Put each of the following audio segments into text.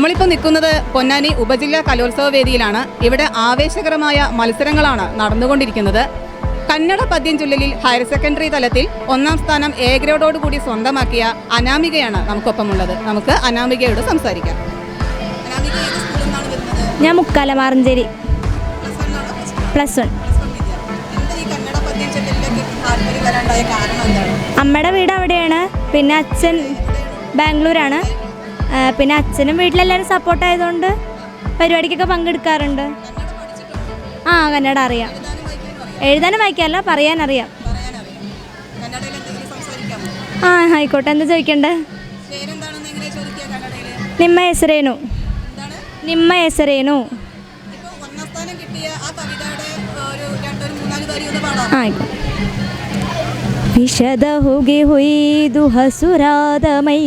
നമ്മളിപ്പോൾ നിൽക്കുന്നത് പൊന്നാനി ഉപജില്ലാ കലോത്സവ വേദിയിലാണ്. ഇവിടെ ആവേശകരമായ മത്സരങ്ങളാണ് നടന്നുകൊണ്ടിരിക്കുന്നത്. കന്നഡ പദ്യം ചൊല്ലലിൽ ഹയർ സെക്കൻഡറി തലത്തിൽ ഒന്നാം സ്ഥാനം എ ഗ്രേഡോടുകൂടി സ്വന്തമാക്കിയ അനാമികയാണ് നമുക്കൊപ്പമുള്ളത്. നമുക്ക് അനാമികയോട് സംസാരിക്കാം. ഞാൻ മുക്കാല മാറഞ്ചേരി. പ്ലസ് വൺ അമ്മയുടെ വീട് അവിടെയാണ്. പിന്നെ അച്ഛൻ ബാംഗ്ലൂരാണ്. പിന്നെ അച്ഛനും വീട്ടിലെല്ലാവരും സപ്പോർട്ട് ആയതുകൊണ്ട് പരിപാടിക്കൊക്കെ പങ്കെടുക്കാറുണ്ട്. ആ കന്നഡ അറിയാം. എഴുതാനും വായിക്കാറില്ല പറയാനറിയാം. ആ ആയിക്കോട്ടെ. എന്താ ചോദിക്കണ്ടേ? നിമ്മ എസരേനു നിമ്മ എസരേനു വിശദ ഹുഗി ഹുയി ദുഹസുരാതമയി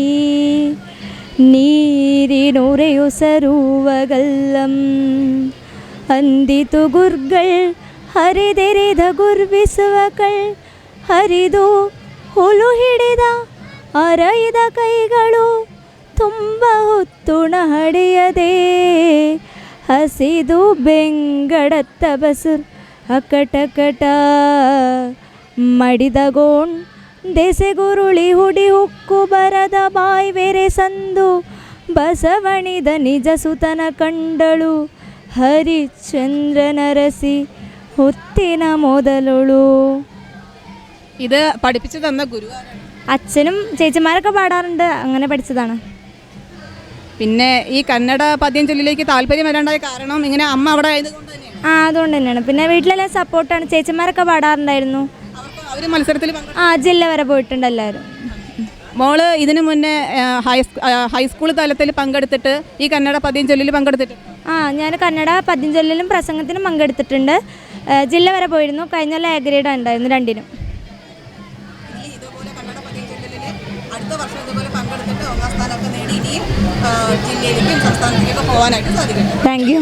ആ കവിതയുടെ ഒരു രണ്ടൊരു മൂന്നാല് വരി ഒന്ന് പാടാം ಆ, ಆಯ್ತು ವಿಷದ ಹೊಗೆ ಹೊಯ್ದು ಹಸುರಾದ ಮೈ ನೀರಿನೊರೆಯೊಸರುವಗಲ್ಲಂ ಅಂದಿತು ಗುರ್ಗಳ್ ಹರಿದೆರೆದ ಗುರ್ಬಿಸುವಕಳ್ ಹರಿದು ಹುಲು ಹಿಡಿದ ಅರೈದ ಕೈಗಳು ತುಂಬ ಹೊತ್ತುಣ ಹಡೆಯದೆ ಹಸಿದು ಬೆಂಗಡತ್ತ ಬಸುರ್ ಅಕಟಕಟ ಮಡಿದಗೋಣ್ ದೆಸೆಗುರುಳಿ ಹುಡಿ ಹುಕ್ಕು ಬರದ ಬಾಯ್ವೆರೆ ಸಂದು ಬಸವಣಿದ ನಿಜ ಸುತನ ಕಂಡಳು ಹರಿಶ್ಚಂದ್ರನರಸಿ ಹೊತ್ತಿನ ಮೊದಲುಳು ഇത് പഠിപ്പിച്ചു തന്ന ഗുരു ആരാണ്? അച്ഛനും ചേച്ചിമാരൊക്കെ പാടാറുണ്ട് അങ്ങനെ പഠിച്ചതാണ് പിന്നെ ഈ കന്നഡ പദ്യം ചൊല്ലിലേക്ക് താല്പര്യം വരാണ്ടായ കാരണം ഇങ്ങനെ അമ്മ അവിടെ ആയതുകൊണ്ട് തന്നെയാണ് ആ അതുകൊണ്ട് തന്നെയാണ് പിന്നെ വീട്ടിലെല്ലാം സപ്പോർട്ടാണ് ചേച്ചിമാരൊക്കെ പാടാറുണ്ടായിരുന്നു മത്സരത്തിൽ ആ ജില്ല വരെ പോയിട്ടുണ്ട് എല്ലാവരും. മോൾ ഇതിനു മുന്നേ ഹൈസ്കൂൾ തലത്തിൽ പങ്കെടുത്തിട്ട് ഈ കന്നഡ പതിഞ്ചൊല്ലിൽ ചൊല്ലിൽ പങ്കെടുത്തിട്ട് ആ ഞാൻ കന്നഡ പതിഞ്ചൊല്ലിലും ചൊല്ലിലും പ്രസംഗത്തിനും പങ്കെടുത്തിട്ടുണ്ട് ജില്ല വരെ പോയിരുന്നു. കഴിഞ്ഞ കൊല്ലം എ ഗ്രേഡ് ഉണ്ടായിരുന്നു രണ്ടിനും. Thank you